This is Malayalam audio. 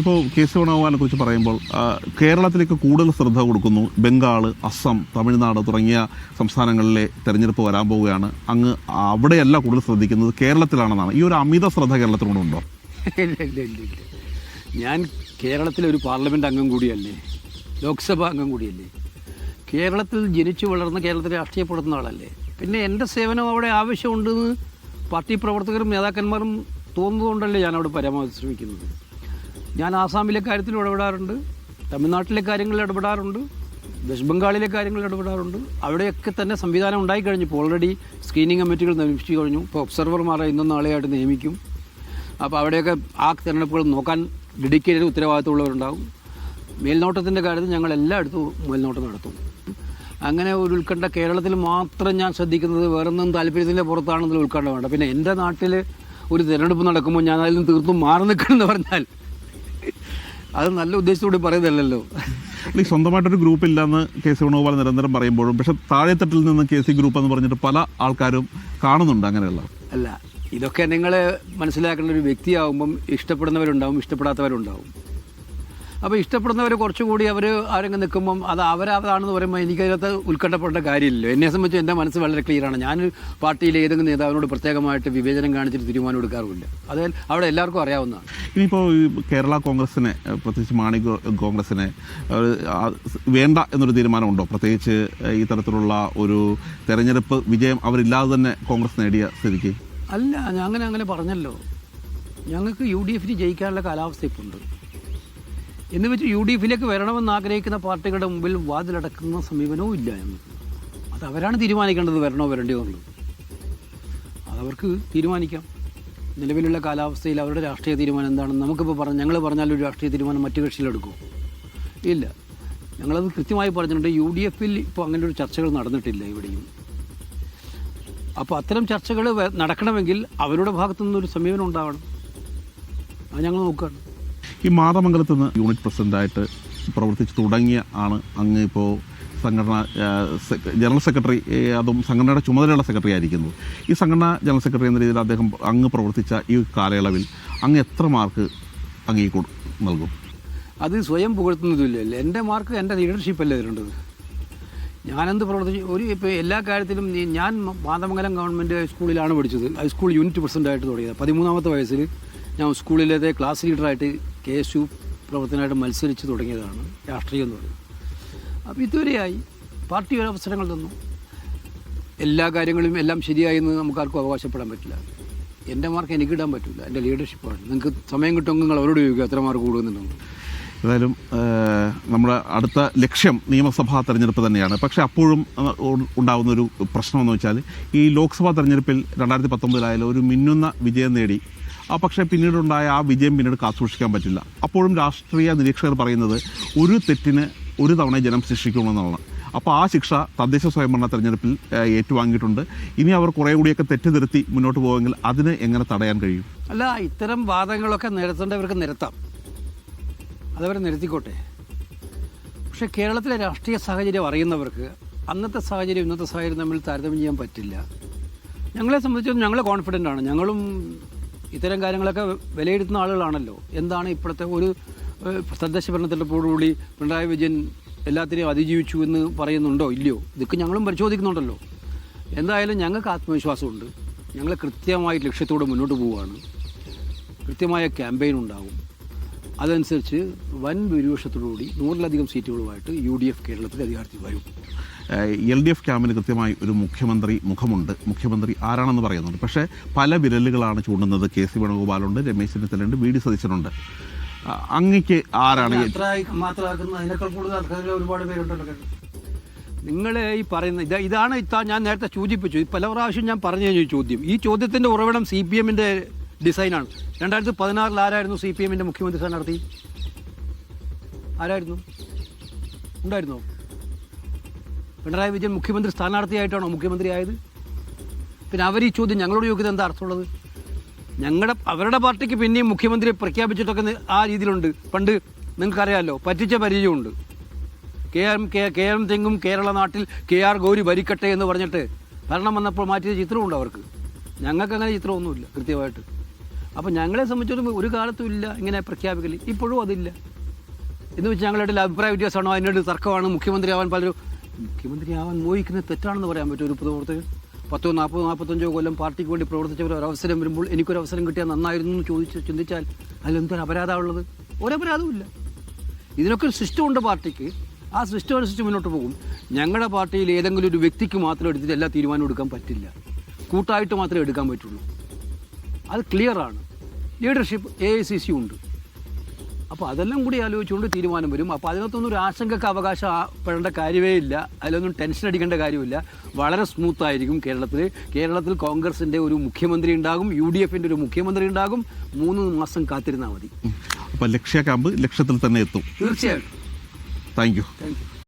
ഇപ്പോൾ കെ സി കുറിച്ച് പറയുമ്പോൾ കേരളത്തിലേക്ക് കൂടുതൽ ശ്രദ്ധ കൊടുക്കുന്നു ബംഗാൾ അസം തമിഴ്നാട് തുടങ്ങിയ സംസ്ഥാനങ്ങളിലെ തെരഞ്ഞെടുപ്പ് വരാൻ പോവുകയാണ്. അങ്ങ് അവിടെയല്ല കൂടുതൽ ശ്രദ്ധിക്കുന്നത് കേരളത്തിലാണെന്നാണ്. ഈ ഒരു അമിത ശ്രദ്ധ കേരളത്തിനോടുണ്ടോ ഇല്ല ഇല്ല ഞാൻ കേരളത്തിലെ ഒരു പാർലമെന്റ് അംഗം കൂടിയല്ലേ? ലോക്സഭാ അംഗം കൂടിയല്ലേ? കേരളത്തിൽ ജനിച്ചു വളർന്ന കേരളത്തിൽ രാഷ്ട്രീയപ്പെടുന്ന ആളല്ലേ? പിന്നെ എന്റെ സേവനം അവിടെ ആവശ്യമുണ്ടെന്ന് പാർട്ടി പ്രവർത്തകരും നേതാക്കന്മാരും തോന്നുന്നതുകൊണ്ടല്ലേ ഞാൻ അവിടെ പരമാവധി ശ്രമിക്കുന്നത് ഞാൻ ആസാമിലെ കാര്യത്തിൽ ഇടപെടാറുണ്ട് തമിഴ്നാട്ടിലെ കാര്യങ്ങളിൽ ഇടപെടാറുണ്ട് വെസ്റ്റ് ബംഗാളിലെ കാര്യങ്ങളിൽ ഇടപെടാറുണ്ട്. അവിടെയൊക്കെ തന്നെ സംവിധാനം ഉണ്ടായിക്കഴിഞ്ഞു ഇപ്പോൾ ഓൾറെഡി സ്ക്രീനിങ് കമ്മിറ്റികൾ നിയമിച്ചു കഴിഞ്ഞു ഇപ്പോൾ ഒബ്സർവർമാരെ ഇന്നും നാളെയായിട്ട് നിയമിക്കും. അപ്പോൾ അവിടെയൊക്കെ ആ തിരഞ്ഞെടുപ്പുകൾ നോക്കാൻ ഡെഡിക്കേറ്റഡ് ഉത്തരവാദിത്തമുള്ളവരുണ്ടാകും മേൽനോട്ടത്തിന്റെ കാര്യത്തിൽ ഞങ്ങൾ എല്ലായിടത്തും മേൽനോട്ടം നടത്തും. അങ്ങനെ ഒരു ഉത്കണ്ഠ കേരളത്തിൽ മാത്രം ഞാൻ ശ്രദ്ധിക്കുന്നത് വേറൊന്നും താല്പര്യത്തിന്റെ പുറത്താണെന്നുള്ള ഉത്കണ്ഠ വേണ്ട. പിന്നെ എന്റെ നാട്ടിൽ ഒരു തിരഞ്ഞെടുപ്പ് നടക്കുമ്പോൾ ഞാൻ അതിൽ നിന്ന് തീർത്തും മാറി നിൽക്കണമെന്ന് പറഞ്ഞാൽ അത് നല്ല ഉദ്ദേശത്തോടെ പറയുന്നതല്ലല്ലോ. അല്ലെങ്കിൽ സ്വന്തമായിട്ടൊരു ഗ്രൂപ്പ് ഇല്ലെന്ന് കെ സി വേണുഗോപാൽ നിരന്തരം പറയുമ്പോഴും പക്ഷെ താഴെത്തട്ടിൽ നിന്ന് കെ സി ഗ്രൂപ്പ് എന്ന് പറഞ്ഞിട്ട് പല ആൾക്കാരും കാണുന്നുണ്ട് അങ്ങനെയുള്ള. അല്ല ഇതൊക്കെ നിങ്ങൾ മനസ്സിലാക്കേണ്ട ഒരു വ്യക്തിയാവുമ്പം ഇഷ്ടപ്പെടുന്നവരുണ്ടാവും ഇഷ്ടപ്പെടാത്തവരുണ്ടാവും. അപ്പോൾ ഇഷ്ടപ്പെടുന്നവർ കുറച്ചുകൂടി അവർ ആരെങ്കിലും നിൽക്കുമ്പം അത് അവരതാണെന്ന് പറയുമ്പോൾ എനിക്കതിനകത്ത് ഉത്കണ്ഠപ്പെടേണ്ട കാര്യമില്ലല്ലോ. എന്നെ സംബന്ധിച്ച് എന്റെ മനസ്സ് വളരെ ക്ലിയറാണ് ഞാൻ പാർട്ടിയിലെ ഏതെങ്കിലും നേതാവിനോട് പ്രത്യേകമായിട്ട് വിവേചനം കാണിച്ചിട്ട് തീരുമാനം എടുക്കാറുമില്ല. അത് അവിടെ എല്ലാവർക്കും അറിയാവുന്നതാണ്. ഇനിയിപ്പോൾ കേരള കോൺഗ്രസിനെ പ്രത്യേകിച്ച് മാണി കോൺഗ്രസിനെ വേണ്ട എന്നൊരു തീരുമാനമുണ്ടോ? പ്രത്യേകിച്ച് ഈ തരത്തിലുള്ള ഒരു തെരഞ്ഞെടുപ്പ് വിജയം അവരില്ലാതെ തന്നെ കോൺഗ്രസ് നേടിയ സ്ഥിതിക്ക്? അല്ല ഞാൻ അങ്ങനെ അങ്ങനെ പറഞ്ഞല്ലോ. ഞങ്ങൾക്ക് യു ഡി എഫിന് ജയിക്കാനുള്ള കാലാവസ്ഥ ഇപ്പോൾ ഉണ്ട് എന്ന് വെച്ച് യു ഡി എഫിലേക്ക് വരണമെന്ന് ആഗ്രഹിക്കുന്ന പാർട്ടികളുടെ മുമ്പിൽ വാതിലടക്കുന്ന സമീപനവും ഇല്ല എന്ന്. അത് അവരാണ് തീരുമാനിക്കേണ്ടത് വരണോ വരണ്ടയോ എന്നുള്ളത്. അതവർക്ക് തീരുമാനിക്കാം. നിലവിലുള്ള കാലാവസ്ഥയിൽ അവരുടെ രാഷ്ട്രീയ തീരുമാനം എന്താണെന്ന് നമുക്കിപ്പോൾ പറഞ്ഞ ഞങ്ങൾ പറഞ്ഞാൽ ഒരു രാഷ്ട്രീയ തീരുമാനം മറ്റു കക്ഷിയിലെടുക്കും ഇല്ല. ഞങ്ങളത് കൃത്യമായി പറഞ്ഞിട്ടുണ്ട്. യു ഡി എഫിൽ ഇപ്പോൾ അങ്ങനെ ഒരു ചർച്ചകൾ നടന്നിട്ടില്ല ഇവിടെയും. അപ്പോൾ അത്തരം ചർച്ചകൾ നടക്കണമെങ്കിൽ അവരുടെ ഭാഗത്തു നിന്നൊരു സമീപനം ഉണ്ടാവണം. അത് ഞങ്ങൾ നോക്കുകയാണ്. ഈ മാതമംഗലത്ത് നിന്ന് യൂണിറ്റ് പ്രസിഡന്റായിട്ട് പ്രവർത്തിച്ച് തുടങ്ങിയ ആണ് അങ്ങ് ഇപ്പോൾ സംഘടന ജനറൽ സെക്രട്ടറി അതും സംഘടനയുടെ ചുമതലയുള്ള സെക്രട്ടറി ആയിരിക്കുന്നത് ഈ സംഘടന ജനറൽ സെക്രട്ടറി എന്ന രീതിയിൽ അദ്ദേഹം അങ്ങ് പ്രവർത്തിച്ച ഈ കാലയളവിൽ അങ്ങ് എത്ര മാർക്ക് അങ്ങ് നൽകും? അത് സ്വയം പുകഴ്ത്തുന്നതില്ലല്ലോ എന്റെ മാർക്ക് എന്റെ ലീഡർഷിപ്പല്ലേ തരേണ്ടത്? ഞാനെന്ത് പ്രവർത്തിച്ചു ഒരു ഇപ്പോൾ എല്ലാ കാര്യത്തിലും ഞാൻ മാതമംഗലം ഗവൺമെന്റ് ഹൈസ്കൂളിലാണ് പഠിച്ചത്. ഹൈസ്കൂൾ യൂണിറ്റ് പ്രസിഡന്റായിട്ട് തുടങ്ങിയത്. പതിമൂന്നാമത്തെ വയസ്സിൽ ഞാൻ സ്കൂളിലത്തെ ക്ലാസ് ലീഡറായിട്ട് കെ എസ് യു പ്രവർത്തനമായിട്ട് മത്സരിച്ച് തുടങ്ങിയതാണ് രാഷ്ട്രീയം എന്ന് പറയുന്നത്. അപ്പോൾ ഇതുവരെയായി പാർട്ടി ഒരു അവസരങ്ങൾ തന്നു. എല്ലാ കാര്യങ്ങളും എല്ലാം ശരിയായെന്ന് നമുക്കാർക്കും അവകാശപ്പെടാൻ പറ്റില്ല. എന്റെ മാർക്ക് എനിക്ക് ഇടാൻ പറ്റില്ല എന്റെ ലീഡർഷിപ്പാണ് നിങ്ങൾക്ക് സമയം കിട്ടുമെങ്കിൽ നിങ്ങൾ അവരോട് ചോദിക്കുക എത്ര മാർക്ക് കൂടുന്നുണ്ടെന്ന് ഏതായാലും നമ്മുടെ അടുത്ത ലക്ഷ്യം നിയമസഭാ തെരഞ്ഞെടുപ്പ് തന്നെയാണ്. പക്ഷേ അപ്പോഴും ഉണ്ടാകുന്ന ഒരു പ്രശ്നമെന്ന് വെച്ചാൽ ഈ ലോക്സഭാ തെരഞ്ഞെടുപ്പിൽ രണ്ടായിരത്തി പത്തൊമ്പതിലായാലും ഒരു മിന്നുന്ന വിജയം നേടി പക്ഷേ പിന്നീടുണ്ടായ ആ വിജയം പിന്നീട് കാത്തുസൂക്ഷിക്കാൻ പറ്റില്ല. അപ്പോഴും രാഷ്ട്രീയ നിരീക്ഷകർ പറയുന്നത് ഒരു തെറ്റിന് ഒരു തവണ ജനം ശിക്ഷിക്കണമെന്നാണ് അപ്പോൾ ആ ശിക്ഷ തദ്ദേശ സ്വയംഭരണ തെരഞ്ഞെടുപ്പിൽ ഏറ്റുവാങ്ങിയിട്ടുണ്ട്. ഇനി അവർ കുറേ കൂടിയൊക്കെ തെറ്റ് തിരുത്തി മുന്നോട്ട് പോകുമെങ്കിൽ അതിന് എങ്ങനെ തടയാൻ കഴിയും? അല്ല ഇത്തരം വാദങ്ങളൊക്കെ നിരത്തേണ്ടവർക്ക് നിരത്താം. അതവരെ നിരത്തിക്കോട്ടെ. പക്ഷേ കേരളത്തിലെ രാഷ്ട്രീയ സാഹചര്യം അറിയുന്നവർക്ക് അന്നത്തെ സാഹചര്യം ഇന്നത്തെ സാഹചര്യം തമ്മിൽ താരതമ്യം ചെയ്യാൻ പറ്റില്ല. ഞങ്ങളെ സംബന്ധിച്ചിടത്തോളം ഞങ്ങൾ കോൺഫിഡന്റ് ആണ്. ഞങ്ങളും ഇത്തരം കാര്യങ്ങളൊക്കെ വിലയിരുത്തുന്ന ആളുകളാണല്ലോ. എന്താണ് ഇപ്പോഴത്തെ ഒരു തദ്ദേശ ഭരണത്തിലപ്പോഴുകൂടി പിണറായി വിജയൻ എല്ലാത്തിനെയും അതിജീവിച്ചു എന്ന് പറയുന്നുണ്ടോ? ഇല്ലയോ? ഇതൊക്കെ ഞങ്ങളും പരിശോധിക്കുന്നുണ്ടല്ലോ. എന്തായാലും ഞങ്ങൾക്ക് ആത്മവിശ്വാസമുണ്ട്. ഞങ്ങൾ കൃത്യമായി ലക്ഷ്യത്തോടെ മുന്നോട്ട് പോവുകയാണ്. കൃത്യമായ ക്യാമ്പയിൻ ഉണ്ടാകും. അതനുസരിച്ച് വൻ ഭൂരിപക്ഷത്തോടുകൂടി നൂറിലധികം സീറ്റുകളുമായിട്ട് യു ഡി എഫ് കേരളത്തിൽ അധികാരത്തിൽ വരും. എൽ ഡി എഫ് ക്യാമ്പിന് കൃത്യമായി ഒരു മുഖ്യമന്ത്രി മുഖമുണ്ട്. മുഖ്യമന്ത്രി ആരാണെന്ന് പറയുന്നുണ്ട്. പക്ഷേ പല വിരലുകളാണ് ചൂണ്ടുന്നത് കെ സി വേണുഗോപാലുണ്ട് രമേശ് ചെന്നിത്തലുണ്ട് വി ഡി സതീശനുണ്ട്. അങ്ങക്ക് ആരാണ്? ഒരുപാട് പേരുണ്ടല്ലോ നിങ്ങൾ ഈ പറയുന്ന ഇത് ഇതാണ് ഇത്താ ഞാൻ നേരത്തെ സൂചിപ്പിച്ചു. പല പ്രാവശ്യം ഞാൻ പറഞ്ഞു കഴിഞ്ഞു ഈ ചോദ്യം. ഈ ചോദ്യത്തിന്റെ ഉറവിടം സി പി എമ്മിന്റെ ഡിസൈനാണ്. രണ്ടായിരത്തി പതിനാറിൽ ആരായിരുന്നു സി പി എമ്മിന്റെ മുഖ്യമന്ത്രി സ്ഥാനാർത്ഥി ആരായിരുന്നു? ഉണ്ടായിരുന്നോ? പിണറായി വിജയൻ മുഖ്യമന്ത്രി സ്ഥാനാർത്ഥിയായിട്ടാണോ മുഖ്യമന്ത്രി ആയത്? പിന്നെ അവർ ഈ ചോദ്യം ഞങ്ങളോട് ചോദിക്കുന്നത് എന്താ അർത്ഥമുള്ളത്? ഞങ്ങളുടെ അവരുടെ പാർട്ടിക്ക് പിന്നെയും മുഖ്യമന്ത്രിയെ പ്രഖ്യാപിച്ചിട്ടൊക്കെ ആ രീതിയിലുണ്ട്. പണ്ട് നിങ്ങൾക്കറിയാമല്ലോ പറ്റിച്ച പരിചയമുണ്ട്. കെ ആർ കെ കെ തെങ്ങും കേരള നാട്ടിൽ കെ ആർ ഗൗരി ഭരിക്കട്ടെ എന്ന് പറഞ്ഞിട്ട് ഭരണം വന്നപ്പോൾ മാറ്റിയ ചിത്രമുണ്ട് അവർക്ക്. ഞങ്ങൾക്ക് അങ്ങനെ ചിത്രമൊന്നുമില്ല കൃത്യമായിട്ട്. അപ്പോൾ ഞങ്ങളെ സംബന്ധിച്ചിടത്തോളം ഒരു കാലത്തും ഇല്ല ഇങ്ങനെ പ്രഖ്യാപിക്കൽ ഇപ്പോഴും അതില്ല. എന്ന് വെച്ചാൽ ഞങ്ങളുടെ അഭിപ്രായ വ്യത്യാസമാണോ? അതിനോട് തർക്കമാണ്. മുഖ്യമന്ത്രിയാവാൻ പലരും മുഖ്യമന്ത്രിയാവാൻ മോഹിക്കുന്നത് തെറ്റാണെന്ന് പറയാൻ പറ്റും ഒരു പൊതുപ്രവർത്തകൻ? പത്തോ നാൽപ്പതോ നാൽപ്പത്തഞ്ചോ കൊല്ലം പാർട്ടിക്ക് വേണ്ടി പ്രവർത്തിച്ചവർ ഒരു അവസരം വരുമ്പോൾ എനിക്കൊരു അവസരം കിട്ടിയാൽ നന്നായിരുന്നു എന്ന് ചോദിച്ച് ചിന്തിച്ചാൽ അതിലെന്തൊരു അപരാധമുള്ളത് ഒരപരാധമില്ല ഇതിനൊക്കെ ഒരു സിസ്റ്റം ഉണ്ട് പാർട്ടിക്ക്. ആ സിസ്റ്റം അനുസരിച്ച് മുന്നോട്ട് പോകും. ഞങ്ങളുടെ പാർട്ടിയിൽ ഏതെങ്കിലും ഒരു വ്യക്തിക്ക് മാത്രം എടുത്തിട്ട് എല്ലാ തീരുമാനവും എടുക്കാൻ പറ്റില്ല. കൂട്ടായിട്ട് മാത്രമേ എടുക്കാൻ പറ്റുള്ളൂ. അത് ക്ലിയറാണ് leadership A I C C ഉണ്ട്. അപ്പോൾ അതെല്ലാം കൂടി ആലോചിച്ചുകൊണ്ട് തീരുമാനം വരും. അപ്പോൾ അതിനകത്തൊന്നും ഒരു ആശങ്കക്ക് അവകാശപ്പെടേണ്ട കാര്യമേ ഇല്ല. അതിലൊന്നും ടെൻഷൻ അടിക്കേണ്ട കാര്യമില്ല. വളരെ സ്മൂത്തായിരിക്കും കേരളത്തിൽ കേരളത്തിൽ കോൺഗ്രസിന്റെ ഒരു മുഖ്യമന്ത്രി ഉണ്ടാകും യു ഡി എഫിന്റെ ഒരു മുഖ്യമന്ത്രി ഉണ്ടാകും. മൂന്ന് മാസം കാത്തിരുന്നാൽ മതി. അപ്പോൾ ലക്ഷ്യ ക്യാമ്പ് ലക്ഷ്യത്തിൽ തന്നെ എത്തും. തീർച്ചയായും. Thank you. Thank you.